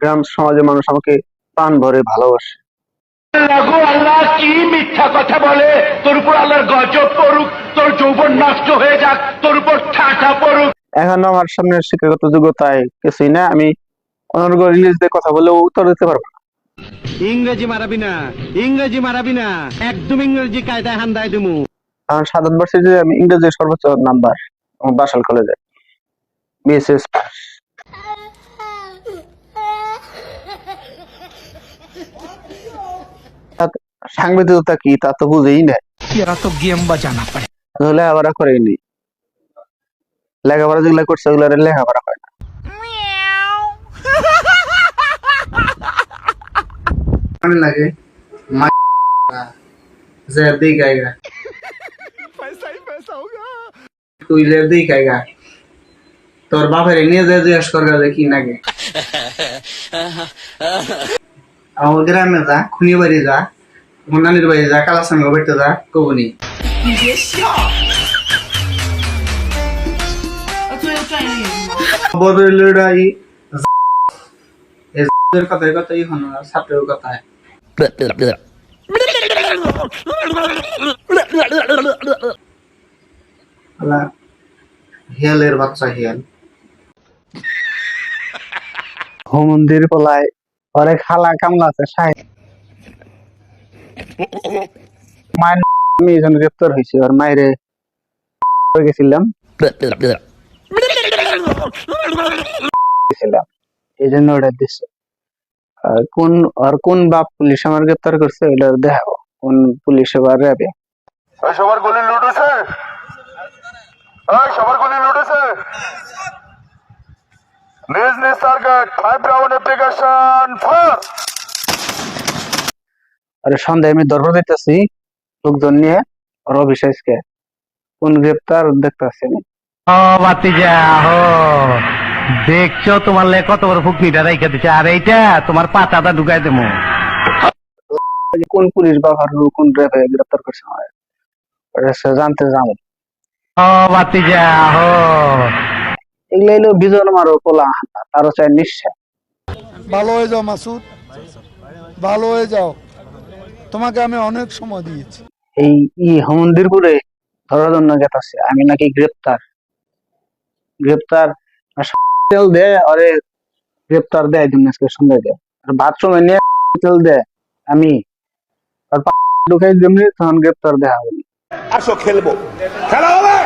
গ্রাম সমাজের মানুষ আমাকে প্রাণ ভরে ভালোবাসে আল্লাহ কি মিথ্যা কথা বলে? তোর উপর আল্লাহর গজব পড়ুক তোর যৌবন নষ্ট হয়ে যাক তোর উপর ঠাটা পড়ুক। এখন আমার সামনে শিক্ষাগত যোগ্যতায় কিছুই না আমি অনর্গ ইংলিশ দিয়ে কথা বলেও উত্তর দিতে পারব না। ইংরেজি মারাবি না ইংরেজি মারাবি না একদম ইংরেজি কায়দায় হান্দায় দিমু। কারণ সাধারণ ভার্সিটিতে আমি ইংরেজি সর্বোচ্চ নাম্বার আমার বাসাল কলেজে বিএসএস পাস সাংবাদিকতা কি তা তো বুঝেই না तेरा तो गेम बजाना पड़ेगा লেখাপড়া করেনি লেখাপড়া যেগুলো করছে ওগুলো লেখাপড়া হয় না মানে লাগে যে दिखाएगा पैसा ही पैसा होगा তুই লে दिखाएगा তোর বাপের নিয়ে যে, জিজ্ঞেস করবে যে কি নাকি। আমার গ্রামে যা, খুনি বাড়ি যা মুন্নানির বাড়ি যা, কালাসান গোবেটে যা, কবুনি। খবর লড়াই এর কথাই কথাই হন ছাত্রের কথায় হেলের বাচ্চা হেল মন্দির পলায় অরে খালা কামলা আছে আমি এখন গ্রেপ্তার হয়েছি মায়েরে গেছিলাম। এই জন্য দিচ্ছে কোন, আর কোন বাপ পুলিশ আমার গ্রেপ্তার করছে ওইটা দেখাবো। কোন পুলিশ এবার সবার গলি সবার গলি নিজ নিজ টার্গেট ফাইভ রাউন্ড অ্যাপ্লিকেশন ফার আর সন্ধ্যায় আমি দরবার দিতেছি লোকজন নিয়ে রবি সাইজকে কোন গ্রেপ্তার দেখতেছি আমি ও বাতিজা হো দেখছ তোমার লে কত বড় ফুকনিটা রেখে দিছে আর এইটা তোমার পাতাটা ঢুকাই দেবো। কোন পুলিশ বা কোন র্যাবে গ্রেপ্তার করছে আমার সে জানতে যাব। ও বাতিজা হো এগুলো বিজন মারো পোলা তারও চাই নিশ্চয়। ভালো হয়ে যাও মাসুদ। ভালো হয়ে যাও। তোমাকে আমি অনেক সময় দিয়েছি। এই ই হমন্দিরপুরে ধরার জন্য গেতাছে আমি নাকি গ্রেপ্তার। গ্রেপ্তার তেল দে আরে গ্রেপ্তার দেয় দিন আজকে সন্ধ্যায় দে। আর বাথরুমে নিয়ে তেল দে আমি। আর পা- ঢুকাই তখন গ্রেপ্তার দেওয়া হবে। আসো খেলব। খেলো